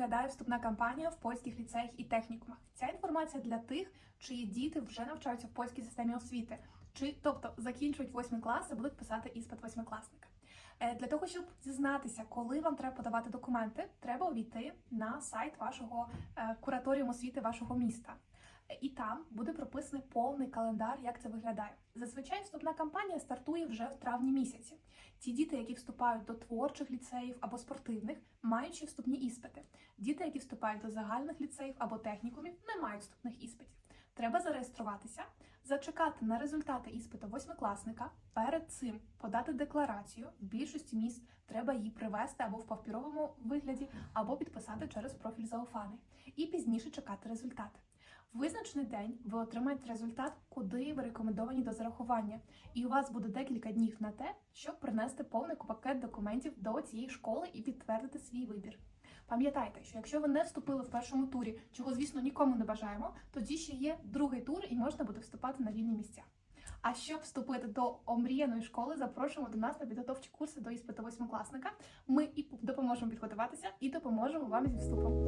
виглядає вступна кампанія в польських ліцеях і технікумах? Ця інформація для тих, чиї діти вже навчаються в польській системі освіти, чи тобто закінчують восьмий клас і будуть писати іспит восьмикласника. Е, Для того, щоб дізнатися, коли вам треба подавати документи, треба увійти на сайт вашого е, кураторіуму освіти вашого міста. Е, І там буде прописаний повний календар, як це виглядає. Зазвичай вступна кампанія стартує вже в травні місяці. Ті діти, які вступають до творчих ліцеїв або спортивних, маючи вступні іспити. Діти, які вступають до загальних ліцеїв або технікумів, не мають вступних іспитів. Треба зареєструватися, зачекати на результати іспиту восьмикласника, перед цим подати декларацію. В більшості міст треба її привести або в папіровому вигляді, або підписати через профіль зауфаний. І пізніше чекати результати. В визначений день ви отримаєте результат, куди ви рекомендовані до зарахування, і у вас буде декілька днів на те, щоб принести повний пакет документів до цієї школи і підтвердити свій вибір. Пам'ятайте, що якщо ви не вступили в першому турі, чого звісно нікому не бажаємо, тоді ще є другий тур і можна буде вступати на вільні місця. А щоб вступити до омріяної школи, запрошуємо до нас на підготовчі курси до іспиту восьмикласника. Ми і допоможемо підготуватися, і допоможемо вам зі вступом.